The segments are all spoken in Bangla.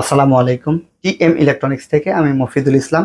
আসসালামু আলাইকুম টি এম ইলেকট্রনিক্স থেকে আমি মফিদুল ইসলাম।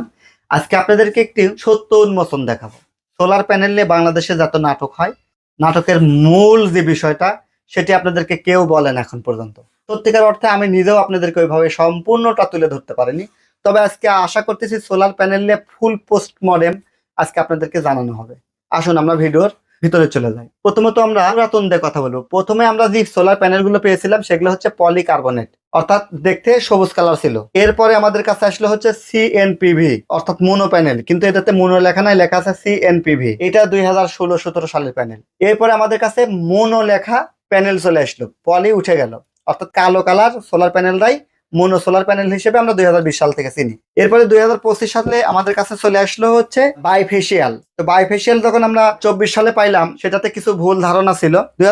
আজকে আপনাদেরকে একটি সত্য উন্মোচন দেখাবো। সোলার প্যানেল নিয়ে বাংলাদেশে যত নাটক হয়, নাটকের মূল যে বিষয়টা, সেটি আপনাদেরকে কেউ বলেন এখন পর্যন্ত। সত্যিকার অর্থে আমি নিজেও আপনাদেরকে ওইভাবে সম্পূর্ণটা তুলে ধরতে পারিনি। তবে আজকে আশা করতেছি সোলার প্যানেল নিয়ে ফুল পোস্ট মডেম আজকে আপনাদেরকে জানানো হবে। আসুন আমরা ভিডিওর ভিতরে চলে যাই প্রথমত আমরা পুরাতন দিয়ে কথা বলব। প্রথমে আমরা যে সোলার প্যানেলগুলো পেয়েছিলাম, সেগুলো হচ্ছে পলিকার্বনেট অর্থাৎ দেখতে সবুজ কালার ছিল। এরপরে আমাদের কাছে আসলে হচ্ছে সিএনপিভি অর্থাৎ মোনো প্যানেল কিন্তু এটাতে মোনো লেখা নাই, লেখা আছে সিএনপিভি এটা দুই হাজার ষোলো সতেরো সালের প্যানেল এরপরে আমাদের কাছে মোনো লেখা প্যানেল চলে আসলো। পলি উঠে গেল। অর্থাৎ কালো কালার সোলার প্যানেলটাই মোনো সোলার প্যানেল হিসেবে আমরা দুই সাল থেকে চিনি। এরপরে দুই সালে আমাদের কাছে চলে আসলো হচ্ছে বাইফেশিয়াল তো বাইফেশিয়াল যখন আমরা চব্বিশ সালে পাইলাম, সেটাতে কিছু ভুল ধারণা ছিল। দুই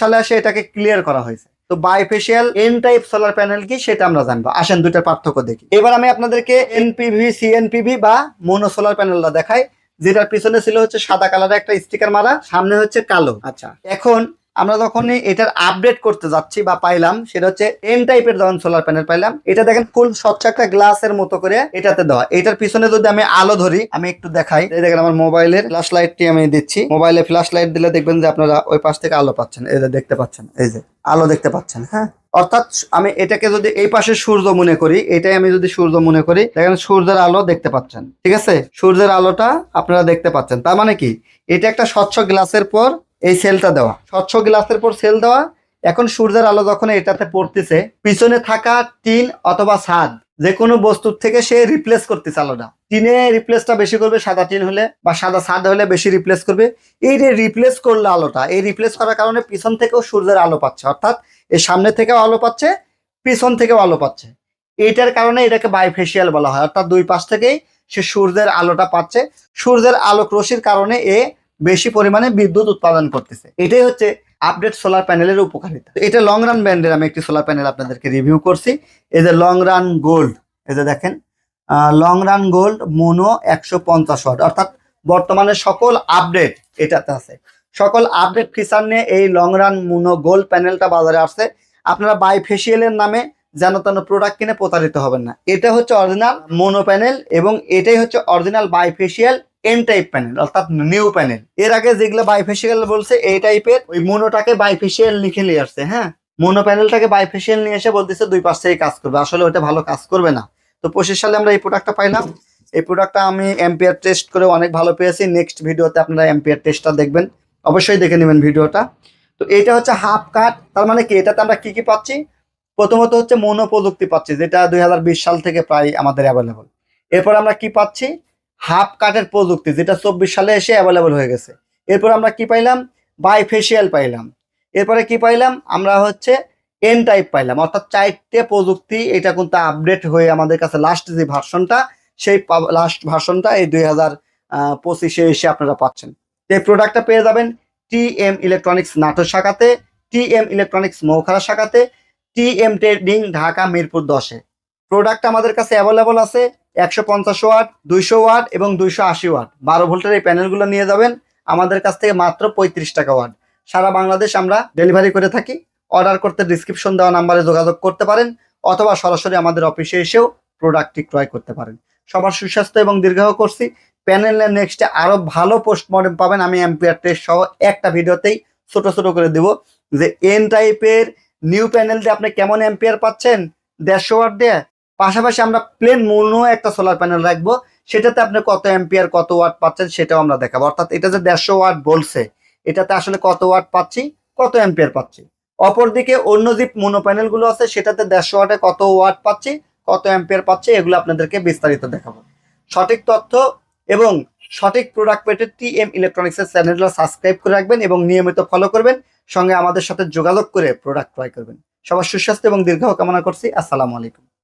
সালে আসে এটাকে ক্লিয়ার করা হয়েছে। তো bifacial N type solar panel কি সেটা আমরা জানব। আসেন দুইটার পার্থক্য দেখি। এবার আমি আপনাদেরকে এনপিভি সিএনপিভি বা মোনো সোলার প্যানেলটা দেখাই, যেটার পিছনে ছিল হচ্ছে সাদা কালারের একটা স্টিকার মারা, সামনে হচ্ছে কালো। আচ্ছা এখন আমরা যখন এটার আপডেট করতে যাচ্ছি বা পাইলাম, সেটা হচ্ছে এন টাইপের যখন সোলার প্যানেল পাইলাম, এটা দেখেন ফুল স্বচ্ছ একটা গ্লাসের মতো করে এটাতে দেওয়া। এটার পিছনে যদি আমি আলো ধরি, আমি একটু দেখাই। এই দেখেন আমার মোবাইলের ফ্ল্যাশ লাইটটি আমি দিচ্ছি। মোবাইলে ফ্ল্যাশ লাইট দিলে দেখবেন যে আপনারা ওই পাশ থেকে আলো পাচ্ছেন। এই যে দেখতে পাচ্ছেন, এই যে আলো দেখতে পাচ্ছেন হ্যাঁ? অর্থাৎ আমি এটাকে যদি এই পাশে সূর্য মনে করি, এটাই আমি যদি সূর্য মনে করি, দেখেন সূর্যের আলো দেখতে পাচ্ছেন। ঠিক আছে? সূর্যের আলোটা আপনারা দেখতে পাচ্ছেন। তার মানে কি? এটা একটা স্বচ্ছ গ্লাসের পর এই সেলটা দেওয়া। স্বচ্ছ গ্লাসের পর সেল দেওয়া। এখন সূর্যের আলো যখন এটাতে পড়তেছে, পিছনে থাকা টিন অথবা ছাদ যে কোনো বস্তুর থেকে সে রিপ্লেস করতেছে আলোটা। টিনে রিপ্লেসটা বেশি করবে, সাদা টিন হলে বা সাদা ছাদ হলে বেশি রিপ্লেস করবে। এই যে রিপ্লেস করল আলোটা, এই রিপ্লেস করার কারণে পিছন থেকেও সূর্যের আলো পাচ্ছে। অর্থাৎ এর সামনে থেকেও আলো পাচ্ছে, পিছন থেকেও আলো পাচ্ছে। এইটার কারণে এটাকে বাইফেশিয়াল বলা হয়। অর্থাৎ দুই পাশ থেকেই সে সূর্যের আলোটা পাচ্ছে। সূর্যের আলোক রশ্মির কারণে এ বেশি পরিমাণে বিদ্যুৎ উৎপাদন করতেছে। এটাই হচ্ছে আপডেট সোলার প্যানেলের উপকারিতা। এটা লং রান ব্র্যান্ডের আমি একটি সোলার প্যানেল আপনাদেরকে রিভিউ করছি। এই যে লং রান গোল্ড এই যে দেখেন লং রান গোল্ড মোনো একশো পঞ্চাশ ওয়াট অর্থাৎ বর্তমানে সকল আপডেট এটাতে আছে। সকল আপডেট ফিচার নিয়ে এই লং রান মোনো গোল্ড প্যানেলটা বাজারে আসছে। আপনারা বাইফেশিয়ালের নামে যেন তেন প্রোডাক্ট কিনে প্রতারিত হবেন না। এটা হচ্ছে অরিজিনাল মোনো প্যানেল এবং এটাই হচ্ছে original bifacial N type panel অর্থাৎ নিউ প্যানেল এর আগে যেগুলো বাইফেশিয়াল বলছে, এই টাইপের ওই মোনোটাকে বাইফেশিয়াল লিখে নিয়ে আসছে হ্যাঁ? মোনো প্যানেলটাকে বাইফেশিয়াল নিয়ে এসে বলতেছে দুই পাশ থেকে কাজ করবে। আসলে ওটা ভালো কাজ করবে না। তো পঁচিশ সালে আমরা এই প্রোডাক্টটা পাইলাম। এই প্রোডাক্টটা আমি এম্পিয়ার টেস্ট করে অনেক ভালো পেয়েছি। নেক্সট ভিডিওতে আপনারা এম্পিয়ার টেস্টটা দেখবেন। অবশ্যই দেখে নেবেন ভিডিওটা তো এটা হচ্ছে হাফ কাট তার মানে কি? এটাতে আমরা কি কি পাচ্ছি? প্রথমত হচ্ছে মনো প্রযুক্তি পাচ্ছি, যেটা দুই হাজার বিশ সাল থেকে প্রায় আমাদের অ্যাভেলেবল এরপর আমরা কি পাচ্ছি? হাফ কাটের প্রযুক্তি, যেটা চব্বিশ সালে এসে অ্যাভেলেবল হয়ে গেছে। এরপর আমরা কি পাইলাম? বাইফেশিয়াল পাইলাম। এরপরে কি পাইলাম? আমরা হচ্ছে এন টাইপ পাইলাম। অর্থাৎ চারটে প্রযুক্তি, এটা কিন্তু আপডেট হয়ে আমাদের কাছে লাস্ট যে ভার্সনটা সেই লাস্ট ভার্সনটা এই দুই হাজার পঁচিশে এসে আপনারা পাচ্ছেন। এই প্রোডাক্টটা পেয়ে যাবেন টি এম ইলেকট্রনিক্স নাটোর শাখাতে টি এম ইলেকট্রনিক্স মৌখারা শাখাতে T M trading Dhaka Mirpur দশে। প্রোডাক্ট আমাদের কাছে অ্যাভেলেবল আছে একশো পঞ্চাশ ওয়াট, দুইশো ওয়াট এবং দুইশো আশি ওয়াট। বারো ভোল্টের এই প্যানেলগুলো নিয়ে যাবেন। আমাদের কাছ থেকে মাত্র পঁয়ত্রিশ টাকা ওয়াট। সারা বাংলাদেশ আমরা ডেলিভারি করে থাকি। অর্ডার করতে ডিসক্রিপশন দেওয়া নাম্বারে যোগাযোগ করতে পারেন অথবা সরাসরি আমাদের অফিসে এসেও প্রোডাক্টটি ক্রয় করতে পারেন। সবার সুস্বাস্থ্য এবং দীর্ঘ করছি। প্যানেলের নেক্সটে আরও ভালো পোস্টমর্টম পাবেন। আমি এম্পিয়ার টেস্ট সহ একটা ভিডিওতেই ছোট ছোট করে দেব যে এন টাইপের নিউ প্যানেল দিয়ে আপনি কেমন এম্পিয়ার পাচ্ছেন? দেড়শো ওয়াট দিয়ে? পাশাপাশি আমরা প্লেন মনো একটা সোলার প্যানেল রাখব, সেটাতে আপনি কত এম্পিয়ার কত ওয়াট পাচ্ছেন সেটাও আমরা দেখাবো। অর্থাৎ এটা যে দেড়শো ওয়াট বলছে, এটাতে আসলে কত ওয়াট পাচ্ছি, কত এম্পিয়ার পাচ্ছি। অপরদিকে অন্য যে মোনো প্যানেলগুলো আছে, সেটাতে দেড়শো ওয়াটে কত ওয়াট পাচ্ছি, কত এম্পিয়ার পাচ্ছি, এগুলো আপনাদেরকে বিস্তারিত দেখাবো। সঠিক তথ্য এবং সঠিক প্রোডাক্ট পেটে টি এম ইলেকট্রনিক্সের চ্যানেলটা সাবস্ক্রাইব করে রাখবেন এবং নিয়মিত ফলো করবেন, সঙ্গে আমাদের সাথে যোগাযোগ করে প্রোডাক্ট ক্রয় করবেন। সবার সুস্বাস্থ্য এবং দীর্ঘ কামনা করছি, আসসালামু আলাইকুম।